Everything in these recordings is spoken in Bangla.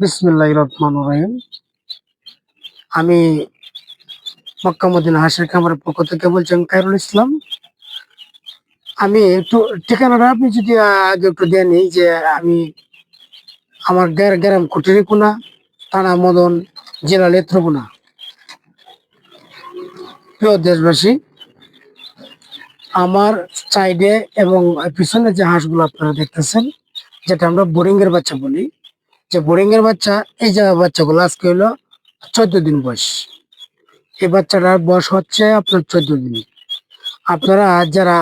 বিসমুল্লাহ রহমান রহিম। আমি মক্কামুদ্দিন হাসির খামারের পক্ষ থেকে বলছি আমি ইসলাম। আমি একটু ঠিকানাটা আপনি যদি আগে একটু দেন যে আমি আমার গ্রা- গ্রাম কুটিরিকুনা থানা মদন, জেলা নেত্রকোনা। প্রিয় দেশবাসী, আমার সাইডে এবং পিছনে যে হাঁসগুলো আপনারা দেখতেছেন, যেটা আমরা বোরিং এর বাচ্চা বলি যে বোরিং এর বাচ্চা, এই যে বাচ্চাগুলো আজকে হলো চোদ্দ দিন বয়স। এই বাচ্চাটার বয়স হচ্ছে আপনার চোদ্দ দিন। আপনারা যারা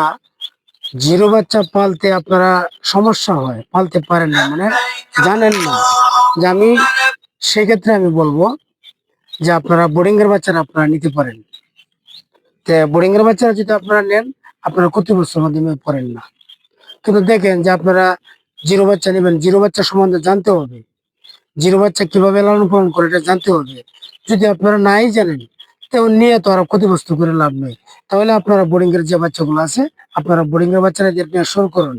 জিরো বাচ্চা পালতে আপনারা সমস্যা হয়, পালতে পারেন না মানে জানেন না। যে আমি সেক্ষেত্রে আমি বলব যে আপনারা বোরিং এর বাচ্চারা আপনারা নিতে পারেন। তো বোরিং এর বাচ্চারা যদি আপনারা নেন, আপনারা ক্ষতিগ্রস্তের মাধ্যমে পড়েন না। কিন্তু দেখেন যে আপনারা জিরো বাচ্চা নেবেন, জিরো বাচ্চা সম্বন্ধে জানতে হবে। জিরো বাচ্চা কীভাবে লালন পালন করে এটা জানতে হবে। যদি আপনারা নাই জানেন তো নিয়ে তো আর ক্ষতিগ্রস্ত করে লাভ নেই। তাহলে আপনারা বোরিং এর যে বাচ্চাগুলো আছে, আপনারা বোরিং এর বাচ্চারা দিয়ে আপনি শুরু করুন।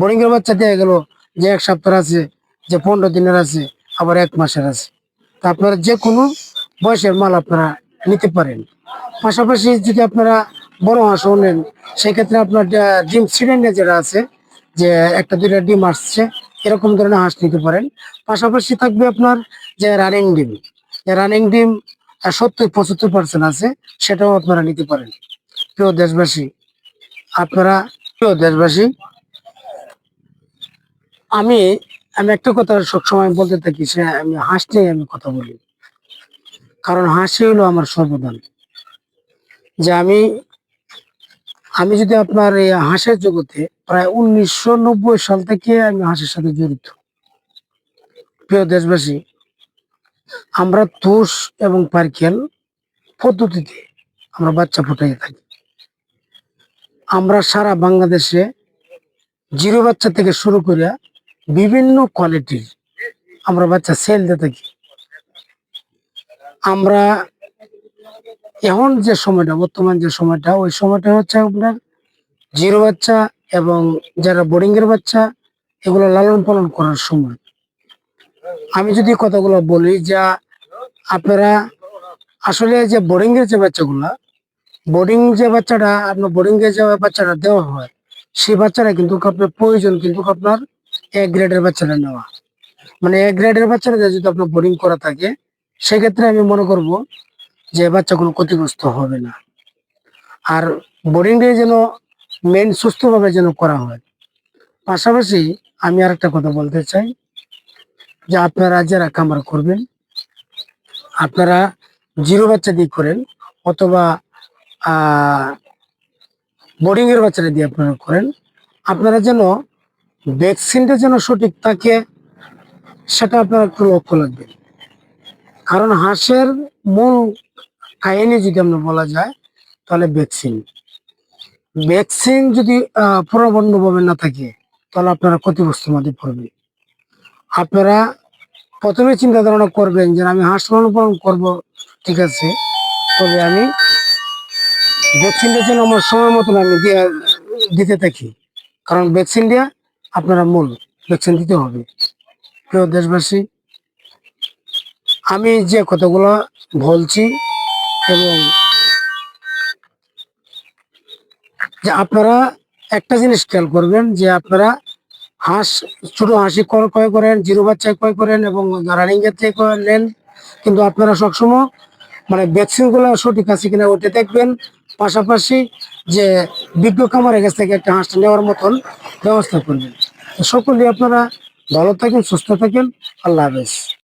বোরিং এর বাচ্চা দিয়ে গেল যে এক সপ্তাহ আছে, যে পনেরো দিনের আছে, আবার এক মাসের আছে। তা আপনারা যে কোনো বয়সের মাল আপনারা নিতে পারেন। পাশাপাশি যদি আপনারা বড় হাঁসও নেন সেক্ষেত্রে আপনার ডিম সিলিন্ডার যেটা আছে, যে একটা দুইটা ডিম আসছে এরকম ধরনের হাঁস নিতে পারেন। পাশাপাশি থাকবে আপনার যে রানিং ডিম রানিং ডিম সত্তর, পঁচাত্তর পার্সেন্ট আছে, সেটাও আপনারা নিতে পারেন। প্রিয় দেশবাসী, আপনারা, প্রিয় দেশবাসী, আমি আমি একটা কথা সবসময় বলতে থাকি, সে আমি হাঁস নিয়ে আমি কথা বলি। কারণ হাসি হলো আমার সর্বদান। যে আমি আমি যদি আপনার এই হাঁসের জগতে প্রায় উনিশশো নব্বই সাল থেকে আমি হাঁসের সাথে জড়িত। প্রিয় দেশবাসী, আমরা তুষ এবং পার্কেল পদ্ধতিতে আমরা বাচ্চা ফুটাই থাকি। আমরা সারা বাংলাদেশে জিরো বাচ্চা থেকে শুরু করে বিভিন্ন কোয়ালিটির আমরা বাচ্চা সেল দিয়ে থাকি। আমরা এখন যে সময়টা, বর্তমান যে সময়টা, ওই সময়টা হচ্ছে আপনার জিরো বাচ্চা এবং যারা বোর্ডিং এর বাচ্চা, এগুলো লালন পালন করার সময়। আমি যদি কথাগুলো বলি, যা আপনারা আসলে যে বোর্ডিং এর যে বাচ্চাগুলা, বোর্ডিং যে বাচ্চাটা, আপনার বোর্ডিং এর যে বাচ্চাটা দেওয়া হয়, সেই বাচ্চারা কিন্তু আপনার প্রয়োজন কিন্তু আপনার এক গ্রেডের বাচ্চাটা নেওয়া। মানে এক গ্রেডের বাচ্চারা যদি আপনার বোর্ডিং করা থাকে, সেক্ষেত্রে আমি মনে করব যে বাচ্চাগুলো ক্ষতিগ্রস্ত হবে না। আর বোর্ডিং ডে যেন মেন সুস্থভাবে যেন করা হয়। পাশাপাশি আমি আর একটা কথা বলতে চাই যে আপনারা যারা কামার করবেন, আপনারা জিরো বাচ্চা দিয়ে করেন অথবা বোর্ডিং এর বাচ্চাটা দিয়ে আপনারা করেন, আপনারা যেন ভ্যাকসিনটা যেন সঠিক থাকে সেটা আপনারা একটু লক্ষ্য রাখবেন। কারণ হাঁসের মূল কাহিনী যদি আমরা বলা যায়, তাহলে ভ্যাকসিন। ভ্যাকসিন যদি পুরোপূর্ণভাবে না থাকে, তাহলে আপনারা ক্ষতিগ্রস্তের মধ্যে পড়বে। আপনারা প্রথমে চিন্তা ধারণা করবেন যে আমি হাঁস লালন পালন করব, ঠিক আছে? তবে আমি ভ্যাকসিনটা যেন আমার সময় মতন আমি দিতে থাকি। কারণ ভ্যাকসিন দেওয়া আপনারা মূল ভ্যাকসিন দিতে হবে। প্রিয় দেশবাসী, আমি যে কথাগুলো বলছি এবং যে আপনারা একটা জিনিস খেয়াল করবেন যে আপনারা হাঁস, ছোট হাঁসি ক্রয় করেন, জিরো বাচ্চা ক্রয় করেন এবং রানিং এর থেকে নেন, কিন্তু আপনারা সবসময় মানে ভ্যাকসিনগুলো সঠিক আছে কিনা ওটা দেখবেন। পাশাপাশি যে বিজ্ঞ খামারের কাছ থেকে একটা হাঁসটা নেওয়ার মতন ব্যবস্থা করবেন। তো সকলেই আপনারা ভালো থাকেন, সুস্থ থাকেন। আল্লাহ হাফেজ।